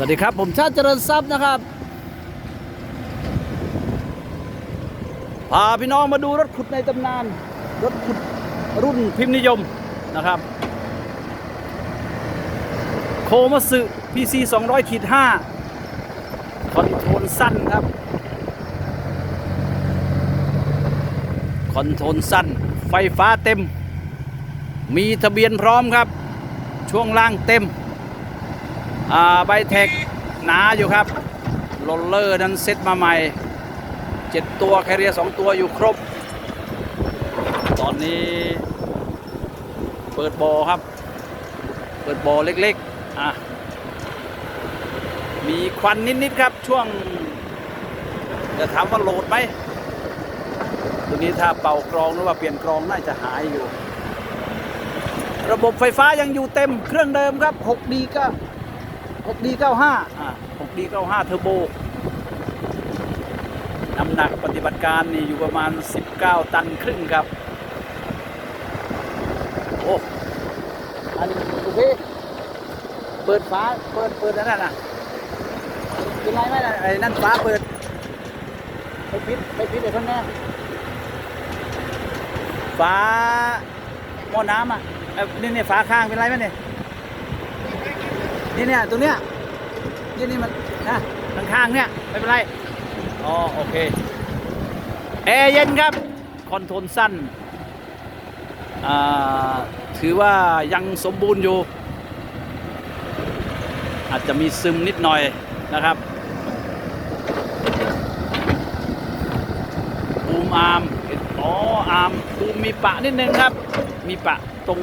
วัสดีครับ ผมชาติเจริญทรัพย์นะครับ พาพี่น้องมาดูรถขุดในตำนาน รถขุดรุ่นพิมพ์นิยมนะครับ โคมาสึ PC 200ขีด5คอนโทรลสั้นครับ คอนโทรลสั้น ไฟฟ้าเต็ม มีทะเบียนพร้อมครับ ช่วงล่างเต็ม ใบเทคหนาอยู่ครับโรลเลอร์นั้นเซ็ตมาใหม่เจ็ดตัวแคเรียสองตัวอยู่ครบ ตอนนี้เปิดบอครับ เปิดบอเล็กๆอะมีควันนิด ๆ ครับช่วง จะถามว่าโหลดไหมตัวนี้ถ้าเป่ากรองหรือว่าเปลี่ยนกรองน่าจะหายอยู่ ระบบไฟฟ้ายังอยู่เต็มเครื่องเดิมครับ 6D ก็ 6D 95อ่า 6D 95เทอร์โบน้ำหนักปฏิบัติการนี่อยู่ประมาณ 19 ตันครึ่งครับ โอ้อันนี้โอเคเปิดฟ้าเปิดเปิดอันนั่นน่ะเป็นไรไหมน่ะไอ้นั่นฟ้าเปิด ไปปิดไปปิดไอ้ข้างหน้าฟ้าหม้อน้ำอะเอ้ยนี่เนี่ยฟ้าข้างเป็นไรไหมเนี่ย นี่เนี่ยตรงเนี้ยนี่นี่มันนะข้างๆเนี่ยไม่เป็นไรอ๋อโอเคแอร์เย็นครับคอนโทรลสั้นถือว่ายังสมบูรณ์อยู่ อาจจะมีซึมนิดหน่อยนะครับบูมอาร์มอ๋ออาร์มบูมมีปะนิดนึงครับ มีปะตรง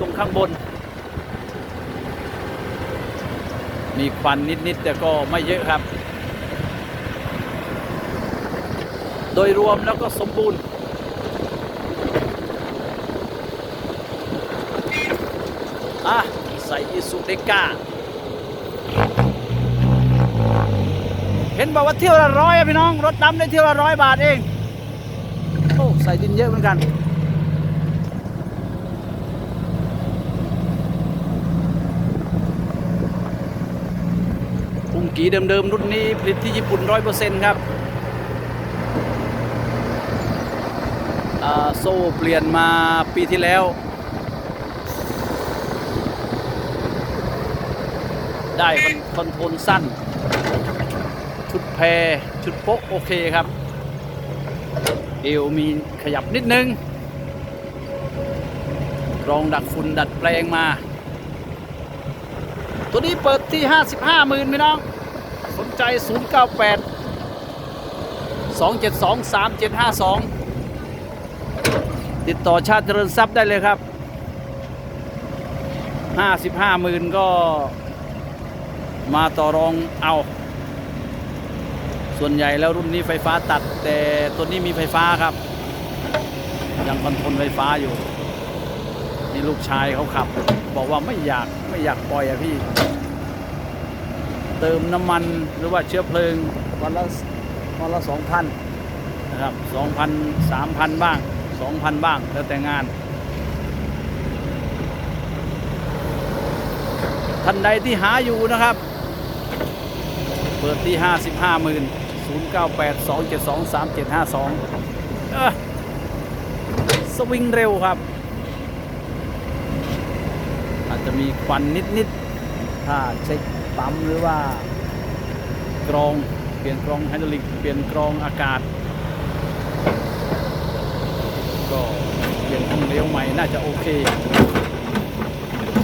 ตรงข้างบน มีควันนิดๆแต่ก็ไม่เยอะครับ โดยรวมแล้วก็สมบูรณ์อะใส่อิสุเดกาเห็นบอกว่าเที่ยวละร้อยพี่น้อง รถดำได้เที่ยวละร้อยบาทเอง โอ้ ใส่ดินเยอะเหมือนกัน กีเดิมๆ รุ่นนี้ผลิตที่ญี่ปุ่น 100%ครับโซ่เปลี่ยนมาปีที่แล้ว ได้คอนคอนโทรลสั้น ชุดแพรชุดโป๊ะโอเคครับ เอวมีขยับนิดนึงรองดักฝุ่นดัดแปลงมา ตัวนี้เปิดที่ 55หมื่นพี่น้อง สนใจ 098 272 3752 ติดต่อชาติเจริญทรัพย์ได้เลยครับ 55หมื่นก็มาต่อรองเอา ส่วนใหญ่แล้วรุ่นนี้ไฟฟ้าตัด แต่ตัวนี้มีไฟฟ้าครับ ยังคอนโทรลไฟฟ้าอยู่ นี่ลูกชายเขาขับ บอกว่าไม่อยากไม่อยากปล่อยอะพี่ เติมน้ำมันหรือว่าเชื้อเพลิงวันละวันละสองพันนะครับสองพันสามพันบ้างสองพันบ้างแล้วแต่งาน ท่านใดที่หาอยู่นะครับ เปิดที่55หมื่น098 272 3752เออสวิงเร็วครับ อาจจะมีควันนิด ๆ ถ้าเช็ค ปั๊มหรือว่ากรองเปลี่ยนกรองไฮดรอลิกเปลี่ยนกรองอากาศ ก็เปลี่ยนห้องเลี้ยวใหม่น่าจะโอเค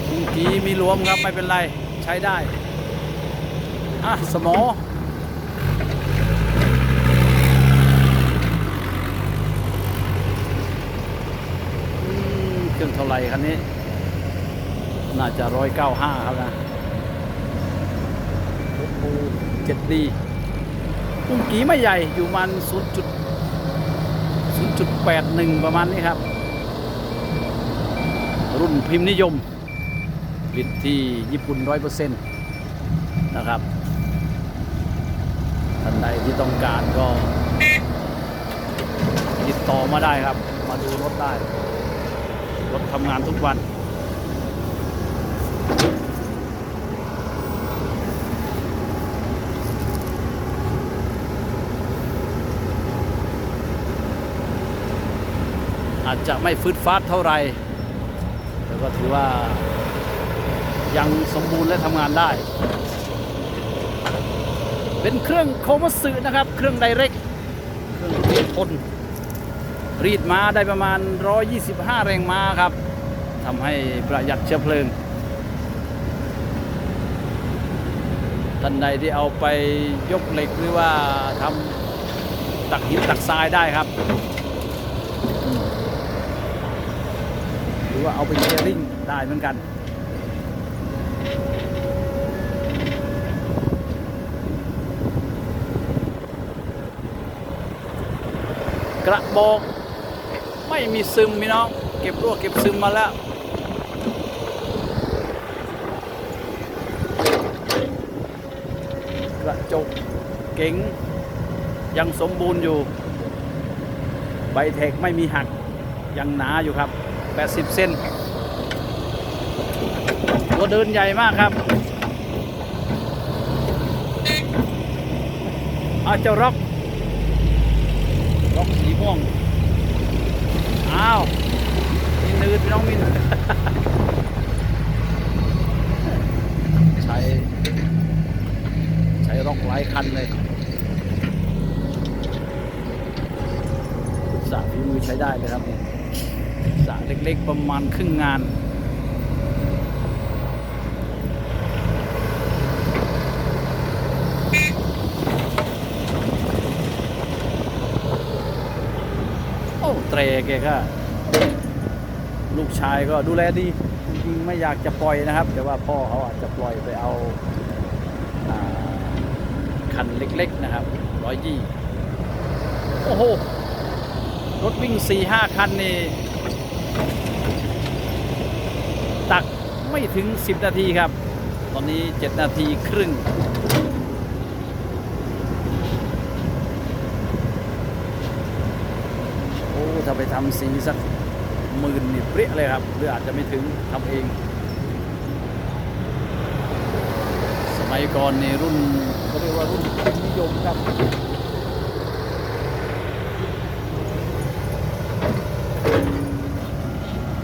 เมื่อกี้มีรวมครับไม่เป็นไรใช้ได้อะสมอเครื่องเท่าไหร่คันนี้ น่าจะร้อยเก้าห้าครับนะ โอ้โหเจ็ดดีปุ้งกีไม่ใหญ่อยู่มันศูนย์จุดศูนย์จุดแปดหนึ่งประมาณนี้ครับ รุ่นพิมพ์นิยมผลิตที่ญี่ปุ่นร้อยเปอร์เซ็นต์นะครับท่านใดที่ต้องการก็ติดต่อมาได้ครับ มาดูรถได้ รถทำงานทุกวัน จจะไม่ฟืดฟาดเท่าไหร่แต่ก็ถือว่ายังสมบูรณ์และทำงานได้ เป็นเครื่องโคมัสึนะครับ เครื่องไดเรกเครื่องรีดทนรีดม้าได้ประมาณ 125 แรงม้าครับทำให้ประหยัดเชื้อเพลิงท่านใดที่เอาไปยกเหล็กหรือว่าทำตักหินตักทรายได้ครับอืมหรือ ว่าเอาไปเชียร์ริ่งได้เหมือนกัน กระบอกไม่มีซึมพี่น้อง เก็บรั่วเก็บซึมมาแล้วกระจกเก๋งยังสมบูรณ์อยู่ ใบเทคไม่มีหักยังหนาอยู่ครับ 80 เซนตัวเดินใหญ่มากครับอาเจ้าร็อกร็อกสีม่วง อ้าวมินนืดพี่น้องมินใช้ใช้ร็อกหลายคันเลยสระฝีมือใช้ได้เลยครับเนี่ย เล็กๆประมาณครึ่งงานโอ้เตรแกก็ลูกชายก็ดูแลดีจริงๆไม่อยากจะปล่อยนะครับ แต่ว่าพ่อเขาอาจจะปล่อยไปเอาคันเล็กๆนะครับร้อยยี่โอ้โห รถวิ่ง4ี่ห้าคันนี่ ตัก ไม่ถึง 10 นาทีครับ ตอนนี้ 7 นาทีครึ่ง โอ้ ถ้าไปทำสีสักหมื่นนี่เปรี้ยเลยครับ หรืออาจจะไม่ถึงทำเอง สมัยก่อนนี่รุ่นเขาเรียกว่ารุ่นนิยมครับ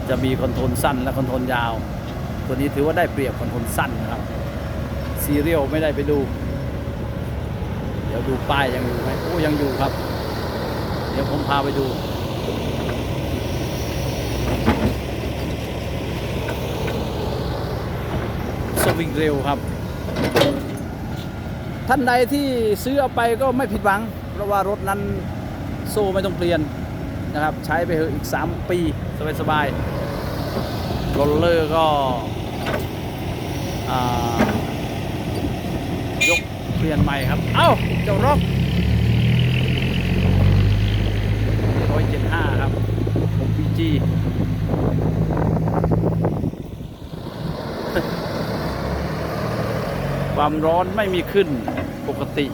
จะมีคอนโทรลสั้นและคอนโทรลยาว ตัวนี้ถือว่าได้เปรียบคนโทรลสั้นนะครับซีเรียลไม่ได้ไปดู เดี๋ยวดูป้ายยังอยู่ไหมโอ้ยังอยู่ครับ เดี๋ยวผมพาไปดูสวิงเร็วครับ ท่านใดที่ซื้อเอาไปก็ไม่ผิดหวัง เพราะว่ารถนั้นโซ่ไม่ต้องเปลี่ยนนะครับ ใช้ไปเถอะอีก 3 ปี สบายๆโรลเลอร์ก็ ยกเปลี่ยนใหม่ครับ เอ้า เจ้ารอกร้อยเจ็ดห้าครับผมพีจีความร้อนไม่มีขึ้นปกติ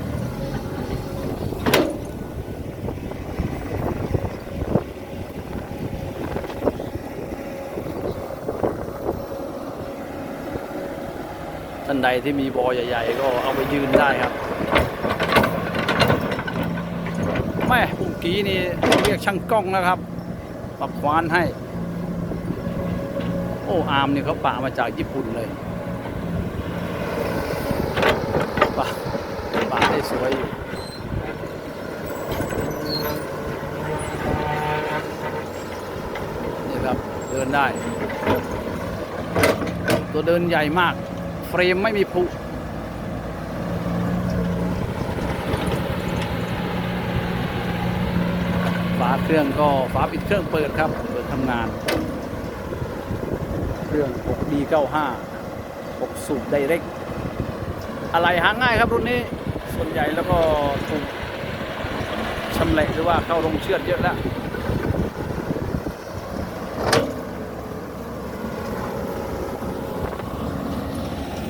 ท่านใดที่มีบอใหญ่ ๆ ก็เอาไปยืนได้ครับแม่ปุ่มกี้นี่เรียกช่างกล้องนะครับปรับควานให้ โอ้อาร์มนี่เขาปะมาจากญี่ปุ่นเลยปะปะได้สวยอยู่นี่ครับเดินได้ ตัวเดินใหญ่มาก เฟรมไม่มีผุฝาเครื่องก็ฝาปิดเครื่องเปิดครับ เปิดทำงาน เครื่อง 6D95 6สูบไดเรกอะไรหาง่ายครับรุ่นนี้ ส่วนใหญ่แล้วก็ถูกชำแหละหรือว่าเข้าโรงเชือดเยอะแล้ว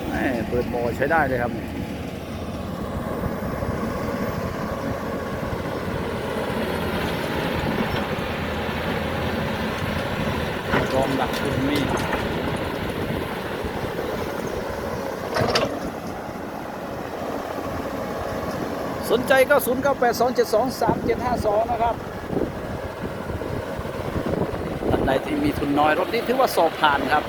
แหม่เปิดโหมดใช้ได้เลยครับกองหลักคุณมีสนใจก็ 0 9 8 2 7 2 3 7 5 2 นะครับใดที่มีทุนน้อยรถนี้ถือว่าสอบผ่านครับ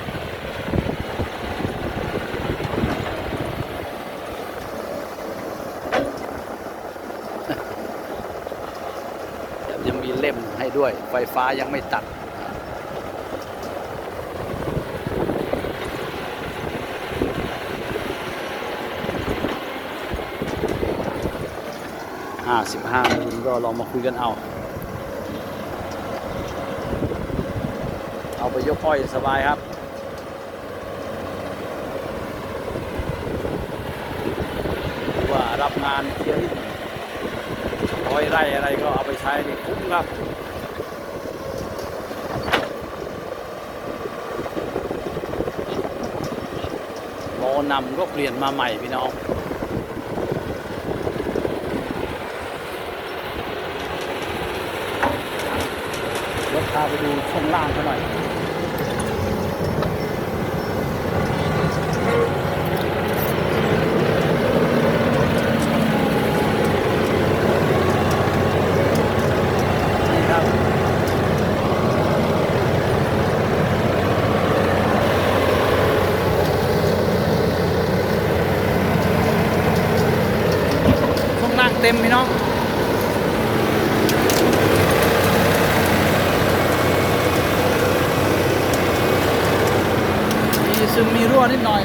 แถมยังมีเล่มให้ ด้วย ไฟฟ้ายังไม่ตัด ห้าสิบห้ามูลก็ลองมาคุยกันเอา เอาไปยกอ้อยสบายครับว่ารับงานเที่ยวร้อยไร่อะไรก็เอาไปใช้นี่คุ้มครับ นำก็เปลี่ยนมาใหม่พี่น้องรถพาไปดูช่วงล่างกันหน่อย นี่ครับ ช่วงล่างเต็มพี่น้อง มี ซึมมีรั่วนิดหน่อย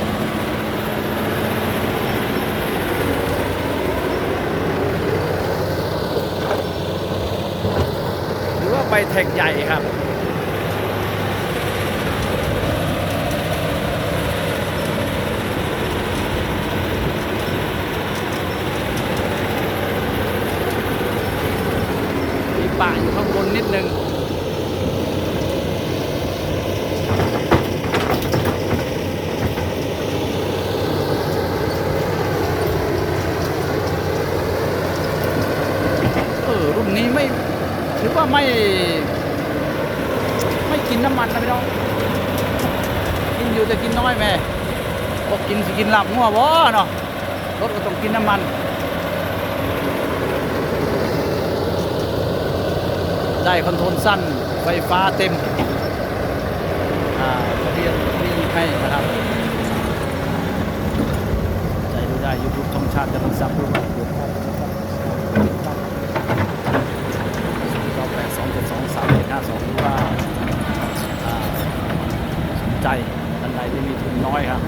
หรือว่าไปแท็กใหญ่ครับมีปะอยู่ข้างบนนิดนึง เออรุ่นนี้ไม่ถือว่า ไม่ ไม่กินน้ำมันนะพี่น้อง กินอยู่แต่กินน้อยแม่บอกกินสิกินหลับงัวบ่เนาะรถก็ต้องกินน้ำมัน ได้คอนโทรลสั้นไฟฟ้าเต็มอ่าทะเบียนมีให้นะครับใจดูได้ยูทูบทองชาติเจริญทรัพย์ด้วยครับเราแปดสองเจ็ด้าสองว่าสนใจท่านใดที่มีทุนน้อยครับ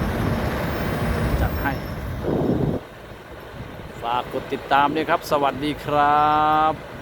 จัดให้ ฝากกดติดตามด้วยครับ สวัสดีครับ